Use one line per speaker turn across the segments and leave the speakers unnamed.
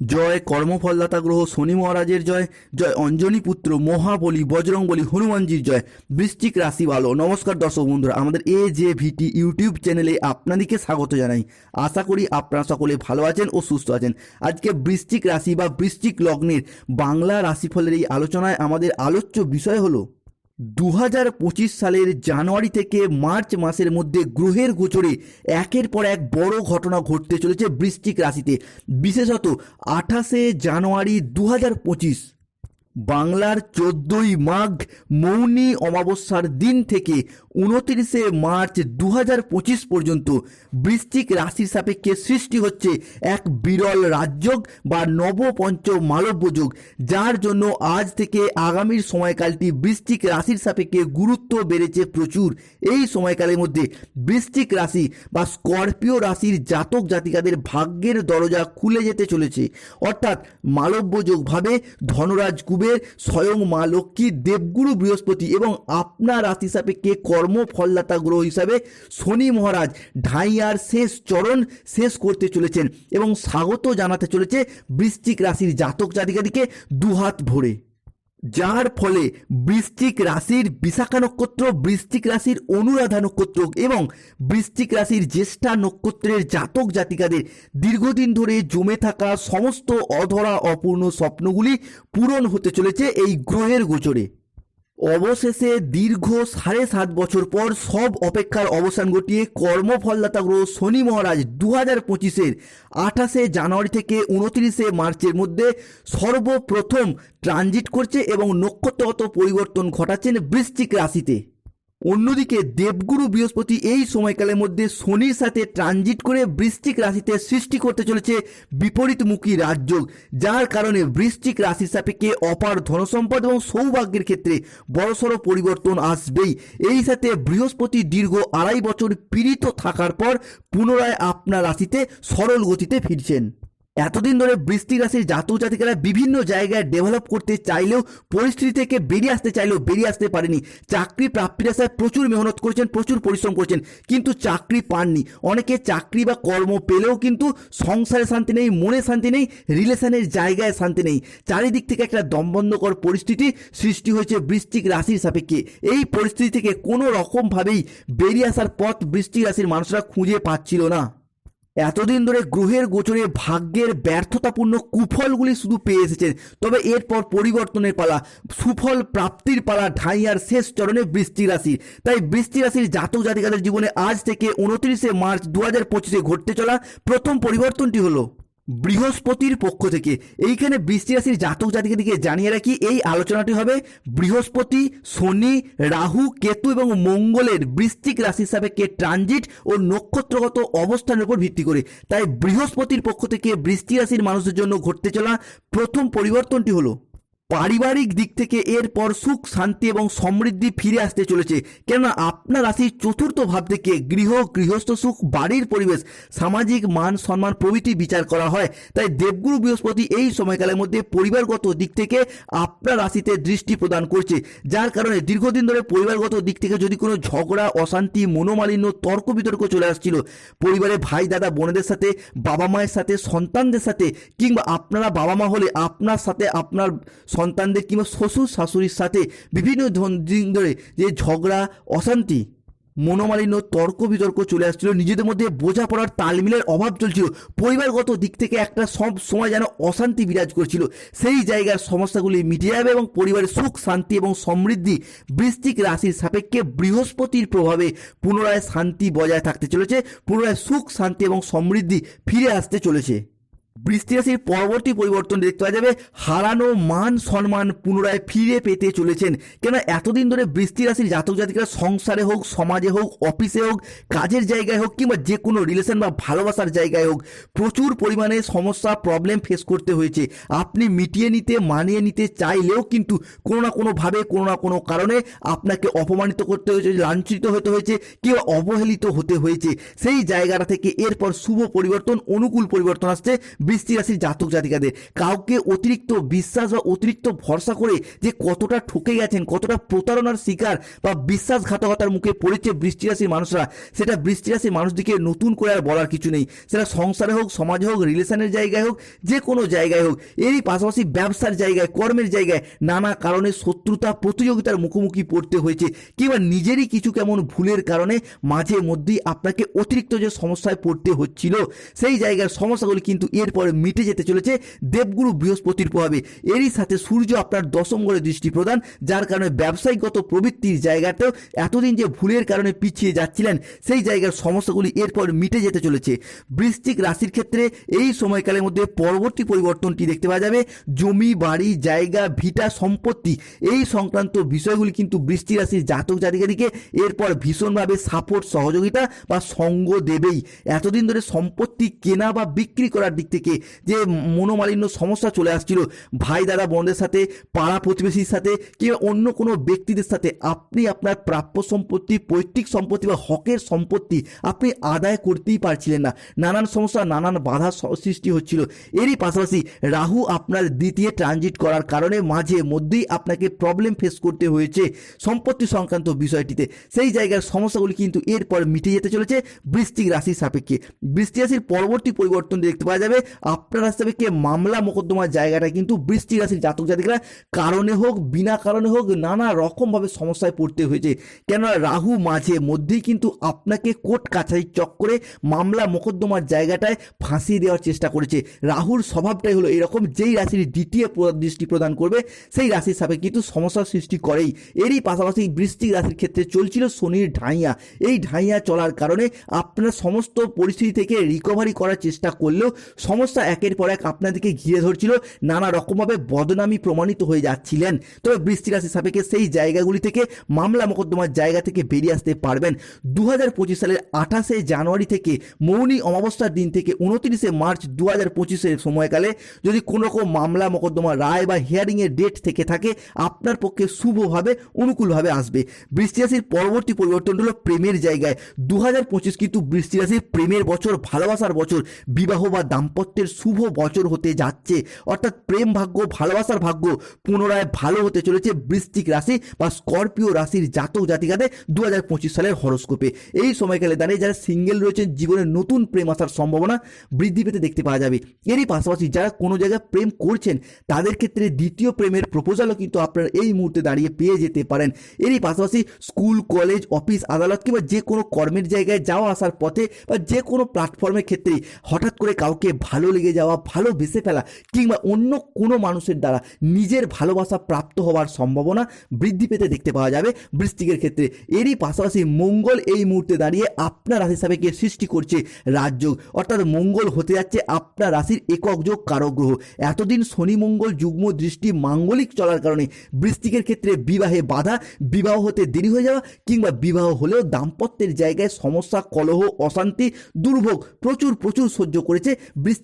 জয় কর্মফলদাতা গ্রহ শনি মহারাজের জয় জয় অঞ্জনী পুত্র মহাবলী বজরংবলী হনুমানজির জয়, বৃশ্চিক রাশি ভালো নমস্কার দর্শক বন্ধুরা, আমাদের এ জে ভিটি ইউটিউব চ্যানেলে আপনাদেরকে স্বাগত জানাই। আশা করি আপনারা সকলে ভালো আছেন ও সুস্থ আছেন। আজকে বৃশ্চিক রাশি বা বৃশ্চিক লগ্নের বাংলা রাশিফলের এই আলোচনায় আমাদের আলোচ্য বিষয় হলো দু হাজার পঁচিশ সালের জানুয়ারি থেকে মার্চ মাসের মধ্যে গ্রহের গোচরে একের পর এক বড় ঘটনা ঘটতে চলেছে বৃষ্টিক রাশিতে। বিশেষত আঠাশে জানুয়ারি দু হাজার পঁচিশ। বাংলার চোদ্দই মাঘ মৌনী অমাবস্যার দিন থেকে উনত্রিশে মার্চ দু হাজার পঁচিশ পর্যন্ত বৃশ্চিক রাশির সাপেক্ষে সৃষ্টি হচ্ছে এক বিরল রাজযোগ বা নবপঞ্চ মালব্য যোগ, যার জন্য আজ থেকে আগামীর সময়কালটি বৃশ্চিক রাশির সাপেক্ষে গুরুত্ব বেড়েছে প্রচুর। এই সময়কালের মধ্যে বৃশ্চিক রাশি বা স্করপিও রাশির জাতক জাতিকাদের ভাগ্যের দরজা খুলে যেতে চলেছে। অর্থাৎ মালব্য যোগভাবে ধনরাজ কুবের স্বয়ং মা লক্ষ্মী দেবগুরু বৃহস্পতি এবং আপনার রাশি হিসাবে সাপেক্ষে কর্মফলদাতা গ্রহ হিসাবে শনি মহারাজ ঢাইয়ার শেষ চরণ শেষ করতে চলেছেন এবং স্বাগত জানাতে চলেছে বৃশ্চিক রাশির জাতক জাতিকাদিকে দুহাত ভরে। যার ফলে বৃশ্চিক রাশির বিশাখা নক্ষত্র, বৃশ্চিক রাশির অনুরাধা নক্ষত্র এবং বৃষ্টিক রাশির জ্যেষ্ঠা নক্ষত্রের জাতক জাতিকাদের দীর্ঘদিন ধরে জমে থাকা সমস্ত অধরা অপূর্ণ স্বপ্নগুলি পূরণ হতে চলেছে এই গ্রহের গোচরে। অবশেষে দীর্ঘ সাড়ে সাত বছর পর সব অপেক্ষার অবসান ঘটিয়ে কর্মফলদাতা গ্রহ শনি মহারাজ দু হাজার পঁচিশের আঠাশে জানুয়ারি থেকে উনত্রিশে মার্চের মধ্যে সর্বপ্রথম ট্রানজিট করছে এবং নক্ষত্রগত পরিবর্তন ঘটাচ্ছেন বৃশ্চিক রাশিতে। অন্যদিকে দেবগুরু বৃহস্পতি এই সময়কালের মধ্যে শনির সাথে ট্রানজিট করে বৃষ্টিক রাশিতে সৃষ্টি করতে চলেছে বিপরীতমুখী রাজযোগ, যার কারণে বৃষ্টিক রাশির সাপেক্ষে অপার ধনসম্পদ এবং সৌভাগ্যের ক্ষেত্রে বড়সড় পরিবর্তন আসবেই। এই সাথে বৃহস্পতি দীর্ঘ আড়াই বছর পীড়িত থাকার পর পুনরায় আপনার রাশিতে সরল গতিতে ফিরছেন। এতদিন ধরে বৃষ্টি রাশির জাতক জাতিকারা বিভিন্ন জায়গায় ডেভেলপ করতে চাইলেও পরিস্থিতি থেকে বেরিয়ে আসতে চাইলেও বেরিয়ে আসতে পারেনি। চাকরি প্রাপ্তির আশায় প্রচুর মেহনত করেছেন, প্রচুর পরিশ্রম করেছেন, কিন্তু চাকরি পাননি। অনেকে চাকরি বা কর্ম পেলেও কিন্তু সংসারে শান্তি নেই, মনে শান্তি নেই রিলেশনের জায়গায় শান্তি নেই। চারিদিক থেকে একটা দমবন্ধকর পরিস্থিতি সৃষ্টি হয়েছে বৃষ্টিক রাশির সাপেক্ষে। এই পরিস্থিতি থেকে কোনো রকমভাবেই বেরিয়ে আসার পথ বৃষ্টিক রাশির মানুষরা খুঁজে পাচ্ছিল না। এতদিন ধরে গ্রহের গোচরে ভাগ্যের ব্যর্থতাপূর্ণ কুফলগুলি শুধু পেয়ে এসেছেন। তবে এরপর পরিবর্তনের পালা, সুফল প্রাপ্তির পালা ঢাইয়ার শেষ চরণে বৃষ্টি রাশি। তাই বৃষ্টি রাশির জাতক জাতিকাদের জীবনে আজ থেকে উনত্রিশে মার্চ দু হাজার পঁচিশে ঘটতে চলা প্রথম পরিবর্তনটি হলো। বৃহস্পতির পক্ষ থেকে। এইখানে বৃষ্টি রাশির জাতক জাতিকাদিকে জানিয়ে রাখি, এই আলোচনাটি হবে বৃহস্পতি, শনি, রাহু, কেতু এবং মঙ্গলের বৃশ্চিক হিসাবে কে ট্রানজিট ও নক্ষত্রগত অবস্থানের উপর ভিত্তি করে। তাই বৃহস্পতির পক্ষ থেকে বৃষ্টি রাশির মানুষদের জন্য ঘটতে চলা প্রথম পরিবর্তনটি হলো পারিবারিক দিক থেকে এরপর সুখ, শান্তি এবং সমৃদ্ধি ফিরে আসতে চলেছে। কেননা আপনার রাশির চতুর্থ ভাব থেকে গৃহ, গৃহস্থ সুখ, বাড়ির পরিবেশ, সামাজিক মান, সম্মান, প্রভৃতি বিচার করা হয়। তাই দেবগুরু বৃহস্পতি এই সময়কালের মধ্যে পরিবারগত দিক থেকে আপনার রাশিতে দৃষ্টি প্রদান করছে। যার কারণে দীর্ঘদিন ধরে পরিবারগত দিক থেকে যদি কোনো ঝগড়া, অশান্তি, মনোমালিন্য, তর্ক বিতর্ক চলে আসছিল, পরিবারে ভাই, দাদা, বোনেদের সাথে বাবা মায়ের সাথে, সন্তানদের সাথে, কিংবা আপনারা বাবা মা হলে আপনার সাথে আপনার সন্তানদের কিংবা শ্বশুর শাশুড়ির সাথে বিভিন্ন দিন ধরে যে ঝগড়া, অশান্তি, মনোমালিন্য, তর্ক বিতর্ক চলে আসছিল। নিজেদের মধ্যে বোঝাপড়ার তালমিলের অভাব চলছিল। পরিবারগত দিক থেকে একটা সব সময় যেন অশান্তি বিরাজ করছিল। সেই জায়গার সমস্যাগুলি মিটে যাবে এবং পরিবারের সুখ, শান্তি এবং সমৃদ্ধি বৃশ্চিক রাশির সাপেক্ষে বৃহস্পতির প্রভাবে পুনরায় শান্তি বজায় থাকতে চলেছে। পুনরায় সুখ, শান্তি এবং সমৃদ্ধি ফিরে আসতে চলেছে। বৃষ্টি রাশির পরবর্তী পরিবর্তন দেখতে পাওয়া যাবে। হারানো মান সম্মান পুনরায় ফিরে পেতে চলেছেন। কেন এতদিন ধরে বৃষ্টি রাশির জাতক জাতিকারা সংসারে হোক, সমাজে হোক, অফিসে হোক, কাজের জায়গায় হোক কিংবা যে কোনো রিলেশন বা ভালোবাসার জায়গায় হোক, প্রচুর পরিমাণে সমস্যা প্রবলেম ফেস করতে হয়েছে। আপনি মিটিয়ে নিতে, মানিয়ে নিতে চাইলেও কিন্তু কোনো না কোনোভাবে, কোনো না কোনো কারণে আপনাকে অপমানিত করতে হয়েছে, লাঞ্ছিত হতে হয়েছে, কিংবা অবহেলিত হতে হয়েছে। সেই জায়গাটা থেকে এরপর শুভ পরিবর্তন, অনুকূল পরিবর্তন আসছে। বৃষ্টি রাশির জাতক জাতিকাদের। কাউকে অতিরিক্ত বিশ্বাস বা অতিরিক্ত ভরসা করে যে কতটা ঠকে গেছেন, কতটা প্রতারণার শিকার বা বিশ্বাসঘাতকতার মুখে পড়েছে বৃষ্টি রাশির মানুষরা, সেটা বৃষ্টি রাশির মানুষদিকে নতুন করে আর বলার কিছু নেই। সেটা সংসারে হোক, সমাজে হোক, রিলেশনের জায়গায় হোক, যে কোনো জায়গায় হোক, এরই পাশাপাশি ব্যবসার জায়গায়, কর্মের জায়গায় নানা কারণে শত্রুতা প্রতিযোগিতার মুখোমুখি পড়তে হয়েছে। কিংবা নিজেরই কিছু কেমন ভুলের কারণে মাঝে মধ্যেই আপনাকে অতিরিক্ত যে সমস্যায় পড়তে হচ্ছিল, সেই জায়গার সমস্যাগুলি কিন্তু এরপরে মিটে যেতে চলেছে দেবগুরু বৃহস্পতির প্রভাবে। এরই সাথে সূর্য আপনার দশম ঘরে দৃষ্টি প্রদান, যার কারণে ব্যবসায়িকগত প্রবৃত্তির জায়গাতেও এতদিন যে ভুলের কারণে পিছিয়ে যাচ্ছিলেন, সেই জায়গার সমস্যাগুলি এরপর মিটে যেতে চলেছে। বৃশ্চিক রাশির ক্ষেত্রে এই সময়কালের মধ্যে পরবর্তী পরিবর্তনটি দেখতে পাওয়া যাবে। জমি, বাড়ি, জায়গা, ভিটা, সম্পত্তি এই সংক্রান্ত বিষয়গুলি কিন্তু বৃষ্টি রাশির জাতক জাতিকাদিকে এরপর ভীষণভাবে সাপোর্ট, সহযোগিতা বা সঙ্গ দেবেই। এতদিন ধরে সম্পত্তি কেনা বা বিক্রি করার দিক থেকে যে মনোমালিন্য সমস্যা চলে আসছিল, ভাই, দাদা, বোনদের সাথে, পাড়া প্রতিবেশীর সাথে, কিংবা অন্য কোনো ব্যক্তিদের সাথে, আপনি আপনার প্রাপ্য সম্পত্তি, পৈতৃক সম্পত্তি বা হকের সম্পত্তি আপনি আদায় করতেই পারছিলেন না। নানান সমস্যা, নানান বাধা সৃষ্টি হচ্ছিল। এরই পাশাপাশি রাহু আপনার দ্বিতীয় ট্রানজিট করার কারণে মাঝে মধ্যেই আপনাকে প্রবলেম ফেস করতে হয়েছে সম্পত্তি সংক্রান্ত বিষয়টিতে। সেই জায়গার সমস্যাগুলি কিন্তু এরপর মিটে যেতে চলেছে বৃষ্টিক রাশির সাপেক্ষে। বৃষ্টি রাশির পরবর্তী পরিবর্তন দেখতে পাওয়া যাবে আপনার রাশি কে মামলা মোকদ্দমার জায়গাটা কিন্তু বৃষ্টি রাশির জাতক জাতিকরা কারণে হোক, বিনা কারণে হোক, নানা রকমভাবে সমস্যায় পড়তে হয়েছে। কেননা রাহু মাঝে মধ্যেই কিন্তু আপনাকে কোর্ট কাছারির চক্করে মামলা মোকদ্দমার জায়গাটায় ফাঁসিয়ে দেওয়ার চেষ্টা করেছে। রাহুর স্বভাবটাই হলো এরকম, যেই রাশির দ্বিতীয় দৃষ্টি প্রদান করবে, সেই রাশির সাপেক্ষে কিন্তু সমস্যার সৃষ্টি করেই। এরই পাশাপাশি বৃষ্টি রাশির ক্ষেত্রে চলছিল শনির ঢাইয়া। এই ঢাইয়া চলার কারণে আপনার সমস্ত পরিস্থিতি থেকে রিকভারি করার চেষ্টা করলেও সমস্যা একের পর এক আপনাদেরকে ঘিরে ধরছিল। নানা রকমভাবে বদনামি প্রমাণিত হয়ে যাচ্ছিলেন। তবে বৃষ্টি রাশি সাপেক্ষে সেই জায়গাগুলি থেকে মামলা মোকদ্দমার জায়গা থেকে বেরিয়ে আসতে পারবেন। দু হাজার পঁচিশ সালের আঠাশে জানুয়ারি থেকে মৌনী অমাবস্যার দিন থেকে উনত্রিশে মার্চ দু হাজার পঁচিশের সময়কালে যদি কোনো রকম মামলা মোকদ্দমা রায় বা হিয়ারিংয়ের ডেট থেকে থাকে, আপনার পক্ষে শুভভাবে, অনুকূলভাবে আসবে। বৃষ্টি রাশির পরবর্তী পরিবর্তন হলো প্রেমের জায়গায়। দু হাজার পঁচিশ কিন্তু বৃষ্টি রাশির প্রেমের বছর, ভালোবাসার বছর, বিবাহ বা দাম্পত্যের শুভ বছর হতে যাচ্ছে। অর্থাৎ প্রেম ভাগ্য, ভালোবাসার ভাগ্য পুনরায় ভালো হতে চলেছে বৃষ্টিক রাশি বা স্করপিও রাশির জাতক জাতিকাদের দু হাজার পঁচিশ সালের হরস্কোপে। এই সময়কালে দাঁড়িয়ে যারা সিঙ্গেল রয়েছেন, জীবনে নতুন প্রেম আসার সম্ভাবনা বৃদ্ধি পেতে দেখতে পাওয়া যাবে। এরই পাশাপাশি যারা কোনো জায়গায় প্রেম করছেন, তাদের ক্ষেত্রে দ্বিতীয় প্রেমের প্রপোজালও কিন্তু আপনারা এই মুহূর্তে দাঁড়িয়ে পেয়ে যেতে পারেন। এরই পাশাপাশি স্কুল, কলেজ, অফিস, আদালত কিংবা যে কোনো কর্মের জায়গায় যাওয়া আসার পথে বা যে কোনো প্ল্যাটফর্মের ক্ষেত্রেই হঠাৎ করে কাউকে ভালো লেগে যাওয়া, ভালো বেসে ফেলা কিংবা অন্য কোনো মানুষের দ্বারা নিজের ভালোবাসা প্রাপ্ত হওয়ার সম্ভাবনা বৃদ্ধি পেতে দেখতে পাওয়া যাবে। বৃষ্টিকের ক্ষেত্রে এরই পাশাপাশি মঙ্গল এই মুহূর্তে দাঁড়িয়ে আপনার রাশি সাপেক্ষে সৃষ্টি করছে রাজযোগ। অর্থাৎ মঙ্গল হতে যাচ্ছে আপনার রাশির একক যোগ কারক গ্রহ। এতদিন শনি, মঙ্গল, যুগ্ম, দৃষ্টি, মাঙ্গলিক চলার কারণে বৃষ্টিকের ক্ষেত্রে বিবাহে বাধা, বিবাহ হতে দেরি হয়ে যাওয়া কিংবা বিবাহ হলেও দাম্পত্যের জায়গায় সমস্যা, কলহ, অশান্তি, দুর্ভোগ প্রচুর প্রচুর সহ্য করেছে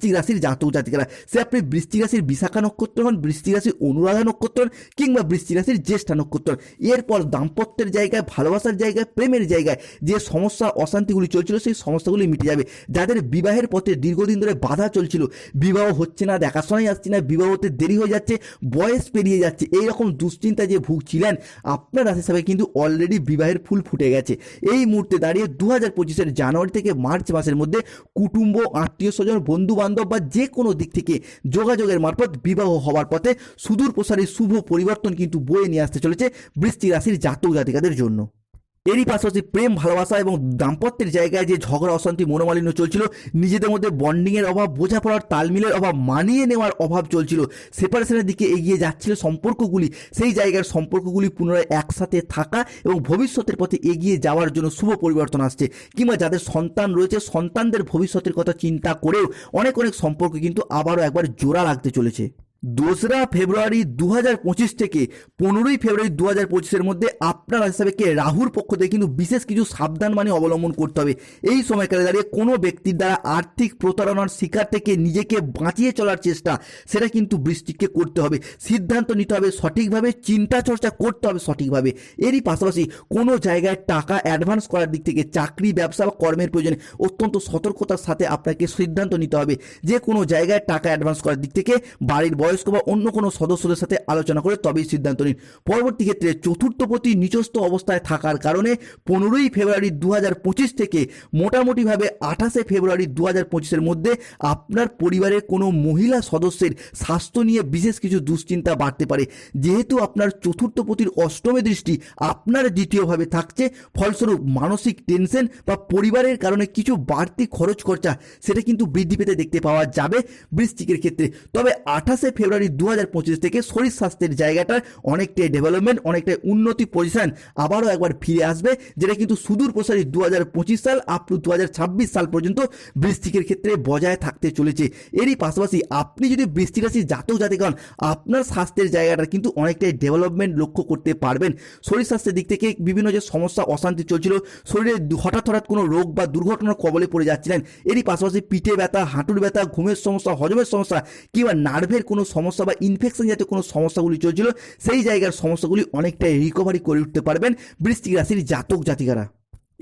বৃষ্টিক রাশির জাতক জাতিকারা। সে আপনি বৃষ্টিক রাশির বিশাখা নক্ষত্র হন বৃষ্টিক রাশির অনুরাধা নক্ষত্র হন, কিংবা বৃষ্টিক রাশির জ্যেষ্ঠা নক্ষত্র। এরপর দাম্পত্যের জায়গায়, ভালোবাসার জায়গায়, প্রেমের জায়গায় যে সমস্যা, অশান্তিগুলি চলছিল, সেই সমস্যাগুলি মিটে যাবে। যাদের বিবাহের পথে দীর্ঘদিন ধরে বাধা চলছিল, বিবাহ হচ্ছে না, দেখাশোনাই আসছে না, বিবাহ হতে দেরি হয়ে যাচ্ছে, বয়স পেরিয়ে যাচ্ছে এই রকম দুশ্চিন্তা যে ভুগছিলেন, আপনার রাশি হিসাবে কিন্তু অলরেডি বিবাহের ফুল ফুটে গেছে। এই মুহূর্তে দাঁড়িয়ে দু হাজার পঁচিশের জানুয়ারি থেকে মার্চ মাসের মধ্যে কুটুম্ব, আত্মীয় স্বজন বন্ধু বান্ধব বা যে কোনো দিক থেকে যোগাযোগের মারফত বিবাহ হওয়ার পথে সুদূর প্রসারী শুভ পরিবর্তন কিন্তু বয়ে নিয়ে আসতে চলেছে বৃষ্টি রাশির জাতক জাতিকাদের জন্য। এরই পাশাপাশি প্রেম, ভালোবাসা এবং দাম্পত্যের জায়গায় যে ঝগড়া, অশান্তি, মনোমালিন্য চলছিল, নিজেদের মধ্যে বন্ডিংয়ের অভাব, বোঝাপড়ার তালমিলের অভাব, মানিয়ে নেওয়ার অভাব চলছিল। সেপারেশনের দিকে এগিয়ে যাচ্ছিল সম্পর্কগুলি। সেই জায়গার সম্পর্কগুলি পুনরায় একসাথে থাকা এবং ভবিষ্যতের পথে এগিয়ে যাওয়ার জন্য শুভ পরিবর্তন আসছে। কিংবা যাদের সন্তান রয়েছে, সন্তানদের ভবিষ্যতের কথা চিন্তা করেও অনেক অনেক সম্পর্ক কিন্তু আবারও একবার জোড়া লাগতে চলেছে। দোসরা ফেব্রুয়ারি দু পঁচিশ থেকে পনেরোই ফেব্রুয়ারি দু হাজার পঁচিশের মধ্যে আপনার হিসাবে কে রাহুর পক্ষ থেকে কিন্তু বিশেষ কিছু সাবধান মানে অবলম্বন করতে হবে। এই সময়কালে দাঁড়িয়ে কোনো ব্যক্তির দ্বারা আর্থিক প্রতারণার শিকার থেকে নিজেকে বাঁচিয়ে চলার চেষ্টা, সেটা কিন্তু বৃষ্টিকে করতে হবে। সিদ্ধান্ত নিতে হবে সঠিকভাবে, চিন্তা চর্চা করতে হবে সঠিকভাবে। এরই পাশাপাশি কোনো জায়গায় টাকা অ্যাডভান্স করার দিক থেকে চাকরি, ব্যবসা বা কর্মের প্রয়োজনে অত্যন্ত সতর্কতার সাথে আপনাকে সিদ্ধান্ত নিতে হবে। যে কোনো জায়গায় টাকা অ্যাডভান্স করার দিক থেকে বাড়ির বয়স্ক বা অন্য কোনো সদস্যদের সাথে আলোচনা করে তবেই সিদ্ধান্ত নিন। পরবর্তী ক্ষেত্রে চতুর্থপতি নিচস্থ অবস্থায় থাকার কারণে পনেরোই ফেব্রুয়ারি দু হাজার পঁচিশ থেকে মোটামুটিভাবে আঠাশে ফেব্রুয়ারি দু হাজার পঁচিশের মধ্যে আপনার পরিবারের কোনো মহিলা সদস্যের স্বাস্থ্য নিয়ে বিশেষ কিছু দুশ্চিন্তা বাড়তে পারে। যেহেতু আপনার চতুর্থ চতুর্থপতির অষ্টমে দৃষ্টি আপনার দ্বিতীয়ভাবে থাকছে, ফলস্বরূপ মানসিক টেনশন বা পরিবারের কারণে কিছু বাড়তি খরচ খরচা সেটা কিন্তু বৃদ্ধি পেতে দেখতে পাওয়া যাবে বৃষ্টিকের ক্ষেত্রে। তবে আঠাশে ফেব্রুয়ারি দু হাজার পঁচিশ থেকে শরীর স্বাস্থ্যের জায়গাটার অনেকটাই ডেভেলপমেন্ট অনেকটাই উন্নতি পজিশন আবারও একবার ফিরে আসবে, যেটা কিন্তু সুদূর প্রসারী দু হাজার পঁচিশ সাল আপ টু দু হাজার ছাব্বিশ সাল পর্যন্ত বৃষ্টিকের ক্ষেত্রে বজায় থাকতে চলেছে। এরই পাশাপাশি আপনি যদি বৃষ্টি রাশির জাতক জাতিক হন আপনার স্বাস্থ্যের জায়গাটা কিন্তু অনেকটাই ডেভেলপমেন্ট লক্ষ্য করতে পারবেন। শরীর স্বাস্থ্যের দিক থেকে বিভিন্ন যে সমস্যা, অশান্তি চলছিল, শরীরে হঠাৎ হঠাৎ কোনো রোগ বা দুর্ঘটনার কবলে পড়ে যাচ্ছিলেন, এরই পাশাপাশি পিঠে ব্যথা, হাঁটুর ব্যথা, ঘুমের সমস্যা, হজমের সমস্যা কিংবা নার্ভের কোনো সমস্যা বা ইনফেকশন জাতীয় কোনো সমস্যাগুলি চলছিল, সেই জায়গার সমস্যাগুলি অনেকটাই রিকভারি করে উঠতে পারবেন বৃষ্টিক রাশির জাতক জাতিকারা।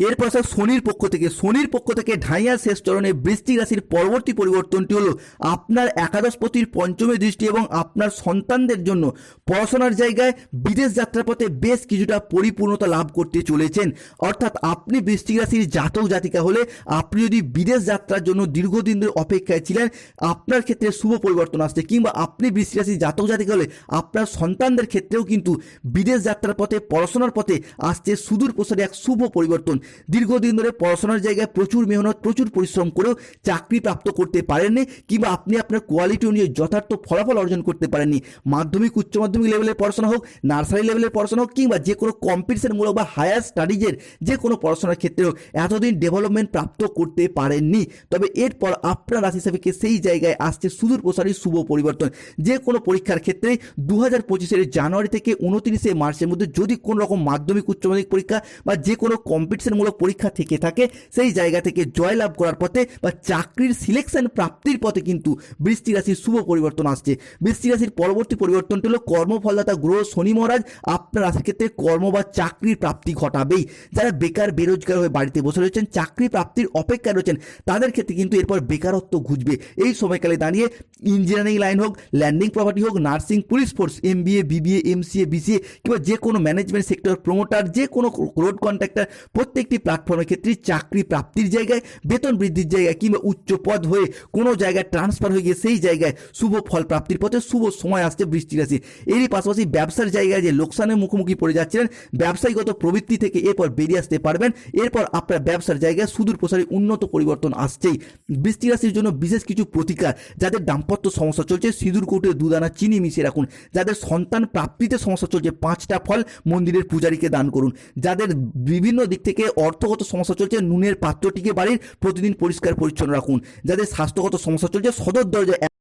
এরপর স্যার শনির পক্ষ থেকে, শনির পক্ষ থেকে ঢাইয়ার শেষ চরণে বৃষ্টিক রাশির পরবর্তী পরিবর্তনটি হলো আপনার একাদশপতির পঞ্চমী দৃষ্টি এবং আপনার সন্তানদের জন্য পড়াশোনার জায়গায় বিদেশ যাত্রার পথে বেশ কিছুটা পরিপূর্ণতা লাভ করতে চলেছেন। অর্থাৎ আপনি বৃষ্টিক রাশির জাতক জাতিকা হলে আপনি যদি বিদেশ যাত্রার জন্য দীর্ঘদিন ধরে অপেক্ষায় ছিলেন, আপনার ক্ষেত্রে শুভ পরিবর্তন আসছে। কিংবা আপনি বৃষ্টিক রাশির জাতক জাতিকা হলে আপনার সন্তানদের ক্ষেত্রেও কিন্তু বিদেশ যাত্রার পথে, পড়াশোনার পথে আসছে সুদূর প্রসারে এক শুভ পরিবর্তন। দীর্ঘদিন ধরে পড়াশোনার জায়গায় প্রচুর মেহনত, প্রচুর পরিশ্রম করেও চাকরি প্রাপ্ত করতে পারেননি কিংবা আপনি আপনার কোয়ালিটি অনুযায়ী যথার্থ ফলাফল অর্জন করতে পারেননি। মাধ্যমিক, উচ্চ মাধ্যমিক লেভেলের পড়াশোনা হোক নার্সারি লেভেলের পড়াশোনা হোক কিংবা যে কোনো কম্পিটিশনমূলক বা হায়ার স্টাডিজের যে কোনো পড়াশোনার ক্ষেত্রে হোক, এতদিন ডেভেলপমেন্ট প্রাপ্ত করতে পারেননি। তবে এরপর আপনার রাশি সাপেক্ষে সেই জায়গায় আসছে সুদূর প্রসারী শুভ পরিবর্তন। যে কোনো পরীক্ষার ক্ষেত্রে দু হাজার পঁচিশের জানুয়ারি থেকে উনত্রিশে মার্চের মধ্যে যদি কোনো রকম মাধ্যমিক, উচ্চ মাধ্যমিক পরীক্ষা বা যে কোনো কম্পিটিশনমূলক পরীক্ষা থেকে থাকে, সেই জায়গা থেকে জয়লাভ করার পথে বা চাকরির সিলেকশন প্রাপ্তির পথে কিন্তু বৃষ্টি রাশির শুভ পরিবর্তন আসছে। বৃষ্টি রাশির পরবর্তী পরিবর্তনটি হলো কর্মফলদাতা গ্রহ শনি মহারাজ আপনার রাশির ক্ষেত্রে কর্ম বা চাকরির প্রাপ্তি ঘটাবেই। যারা বেকার, বেরোজগার হয়ে বাড়িতে বসে রয়েছেন, চাকরি প্রাপ্তির অপেক্ষায় রয়েছেন, তাদের ক্ষেত্রে কিন্তু এরপর বেকারত্ব ঘুচবে। এই সময়কালে দাঁড়িয়ে ইঞ্জিনিয়ারিং লাইন হোক ল্যান্ডিং প্রপার্টি হোক nursing police force MBA BBA MCA BCA কিংবা যে কোনো ম্যানেজমেন্ট সেক্টর প্রমোটার যে কোনো রোড কন্ট্রাক্টর প্রত্যেকটি প্ল্যাটফর্মের ক্ষেত্রে চাকরি প্রাপ্তির জায়গায়, বেতন বৃদ্ধির জায়গায় কিংবা উচ্চ পদ হয়ে কোনো জায়গায় ট্রান্সফার হয়ে গিয়ে সেই জায়গায় শুভ ফল প্রাপ্তির পথে শুভ সময় আসছে বৃষ্টি রাশি। এরই পাশাপাশি ব্যবসার জায়গায় যে লোকসানের মুখোমুখি পড়ে যাচ্ছিলেন, ব্যবসায়ীগত প্রবৃত্তি থেকে এরপর বেরিয়ে আসতে পারবেন। এরপর আপনার ব্যবসার জায়গায় সুদূর প্রসারী উন্নত পরিবর্তন আসছেই। বৃষ্টি রাশির জন্য বিশেষ কিছু প্রতিকার, যাদের দাম্পত্য সমস্যা চলছে, সিঁদুর, কোটে, দুদানা, চিনি মিশিয়ে রাখুন। যাদের সন্তান প্রাপ্তিতে সমস্যা চলছে, পাঁচটা ফল মন্দিরের পূজারীকে দান করুন। যাদের বিভিন্ন দিক থেকে অর্থগত সমস্যা চলছে, নুনের পাত্রটিকে বাড়ির প্রতিদিন পরিষ্কার পরিচ্ছন্ন রাখুন। যাদের স্বাস্থ্যগত সমস্যা চলছে, সদর দরজায়